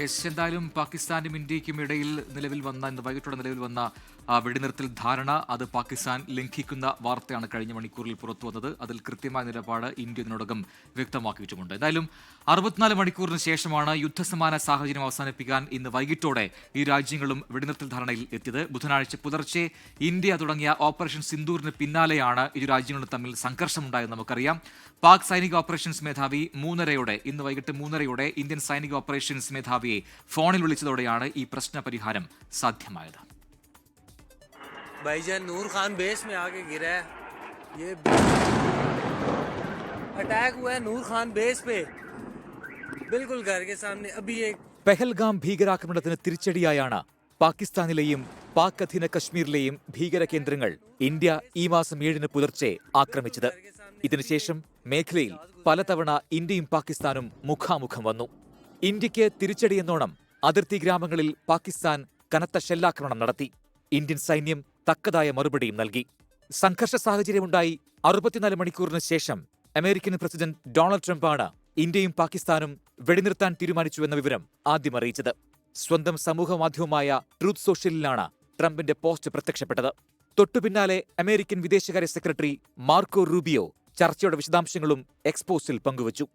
Yes എന്തായാലും പാകിസ്ഥാനും ഇന്ത്യക്കും ഇടയിൽ നിലവിൽ വന്ന ഇന്ന് വൈകിട്ടോടെ നിലവിൽ വന്ന വെടിനിർത്തൽ ധാരണ. അത് പാകിസ്ഥാൻ ലംഘിക്കുന്ന വാർത്തയാണ് കഴിഞ്ഞ മണിക്കൂറിൽ പുറത്തു വന്നത്. അതിൽ കൃത്യമായ നിലപാട് ഇന്ത്യ ഇതിനോടകം വ്യക്തമാക്കിയിട്ടുമുണ്ട്. എന്തായാലും അറുപത്തിനാല് മണിക്കൂറിന് ശേഷമാണ് യുദ്ധസമാന സാഹചര്യം അവസാനിപ്പിക്കാൻ ഇന്ന് വൈകിട്ടോടെ ഈ രാജ്യങ്ങളും വെടിനിർത്തൽ ധാരണയിൽ എത്തിയത്. ബുധനാഴ്ച പുലർച്ചെ ഇന്ത്യ തുടങ്ങിയ ഓപ്പറേഷൻ സിന്ദൂറിന് പിന്നാലെയാണ് ഇരു രാജ്യങ്ങളും തമ്മിൽ സംഘർഷമുണ്ടായെന്ന് നമുക്കറിയാം. പാക് സൈനിക ഓപ്പറേഷൻസ് മേധാവി മൂന്നരയോടെ ഇന്ന് വൈകിട്ട് മൂന്നരയോടെ ഇന്ത്യൻ സൈനിക ഓപ്പറേഷൻസ് മേധാവിയെ ഫോണിൽ വിളിച്ചതോടെയാണ് ഈ പ്രശ്ന പരിഹാരം സാധ്യമായത് भाईजान नूर खान बेस में आके गिरा है ये अटैक हुआ है नूर खान बेस पे बिल्कुल घर के सामने अभी एक പെഹൽഗാം ഭീകരാക്രമണത്തിന് തിരിച്ചടിയായാണ് പാകിസ്ഥാനിലെയും പാക് അധീന കശ്മീരിലെയും ഭീകര കേന്ദ്രങ്ങൾ ഇന്ത്യ ഈ മാസം ഏഴിന് പുലർച്ചെ ആക്രമിച്ചത് ഇതിനുശേഷം മേഖലയിൽ പലതവണ ഇന്ത്യയും പാകിസ്ഥാനും മുഖാമുഖം വന്നു ഇന്ത്യയ്ക്ക് തിരിച്ചടിയെന്നോണം അതിർത്തി ഗ്രാമങ്ങളിൽ പാകിസ്ഥാൻ കനത്ത ഷെല്ലാക്രമണം നടത്തി. ഇന്ത്യൻ സൈന്യം തക്കതായ മറുപടിയും നൽകി. സംഘർഷ സാഹചര്യമുണ്ടായി അറുപത്തിനാല് മണിക്കൂറിന് ശേഷം അമേരിക്കൻ പ്രസിഡന്റ് ഡൊണാൾഡ് ട്രംപാണ് ഇന്ത്യയും പാകിസ്ഥാനും വെടിനിർത്താൻ തീരുമാനിച്ചുവെന്ന വിവരം ആദ്യം അറിയിച്ചത്. സ്വന്തം സമൂഹ മാധ്യമമായ ട്രൂത്ത് സോഷ്യലിലാണ് ട്രംപിന്റെ പോസ്റ്റ് പ്രത്യക്ഷപ്പെട്ടത്. തൊട്ടുപിന്നാലെ അമേരിക്കൻ വിദേശകാര്യ സെക്രട്ടറി മാർക്കോ റൂബിയോ ചർച്ചയുടെ വിശദാംശങ്ങളും എക്സ്പോസിൽ പങ്കുവച്ചു.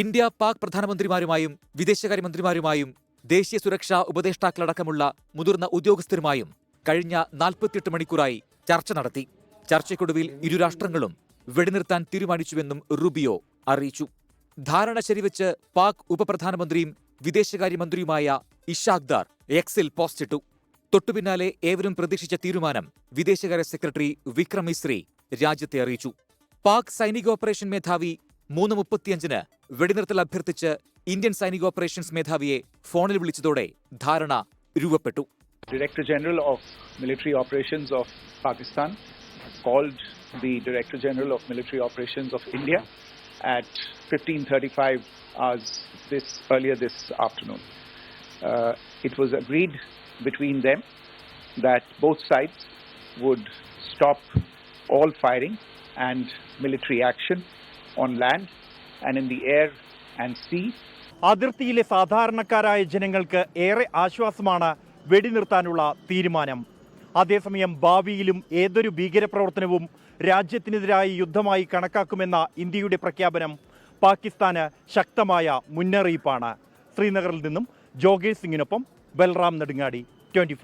ഇന്ത്യ പാക് പ്രധാനമന്ത്രിമാരുമായും വിദേശകാര്യമന്ത്രിമാരുമായും ദേശീയ സുരക്ഷാ ഉപദേഷ്ടാക്കളടക്കമുള്ള മുതിർന്ന ഉദ്യോഗസ്ഥരുമായും കഴിഞ്ഞ നാൽപ്പത്തിയെട്ട് മണിക്കൂറായി ചർച്ച നടത്തി. ചർച്ചയ്ക്കൊടുവിൽ ഇരു രാഷ്ട്രങ്ങളും വെടിനിർത്താൻ തീരുമാനിച്ചുവെന്നും റുബിയോ അറിയിച്ചു. ധാരണ ശരിവെച്ച് പാക് ഉപപ്രധാനമന്ത്രിയും വിദേശകാര്യമന്ത്രിയുമായ ഇഷാഖ്ദാർ എക്സിൽ പോസ്റ്റിട്ടു. തൊട്ടുപിന്നാലെ ഏവരും പ്രതീക്ഷിച്ച തീരുമാനം വിദേശകാര്യ സെക്രട്ടറി വിക്രം മിശ്രി രാജ്യത്തെ അറിയിച്ചു. പാക് സൈനിക ഓപ്പറേഷൻ മേധാവി മൂന്ന് മുപ്പത്തിയഞ്ചിന് വെടിനിർത്തൽ അഭ്യർത്ഥിച്ച് ഇന്ത്യൻ സൈനിക ഓപ്പറേഷൻസ് മേധാവിയെ ഫോണിൽ വിളിച്ചതോടെ ധാരണ രൂപപ്പെട്ടു Director General of Military Operations of Pakistan called the Director General of Military Operations of India at 15:35 hours this earlier this afternoon. Uh, it was agreed between them that both sides would stop all firing and military action on land and in the air and sea അതിർത്തിയിലെ സാധാരണക്കാരായ ജനങ്ങൾക്ക് ഏറെ ആശ്വാസമാണ് വെടിനിർത്താനുള്ള തീരുമാനം. അതേസമയം ഭാവിയിലും ഏതൊരു ഭീകരപ്രവർത്തനവും രാജ്യത്തിനെതിരായി യുദ്ധമായി കണക്കാക്കുമെന്ന ഇന്ത്യയുടെ പ്രഖ്യാപനം പാകിസ്ഥാന് ശക്തമായ മുന്നറിയിപ്പാണ്. ശ്രീനഗറിൽ നിന്നും ജോഗേഷ് സിംഗിനൊപ്പം ബൽറാം നെടുങ്ങാടി ട്വന്റി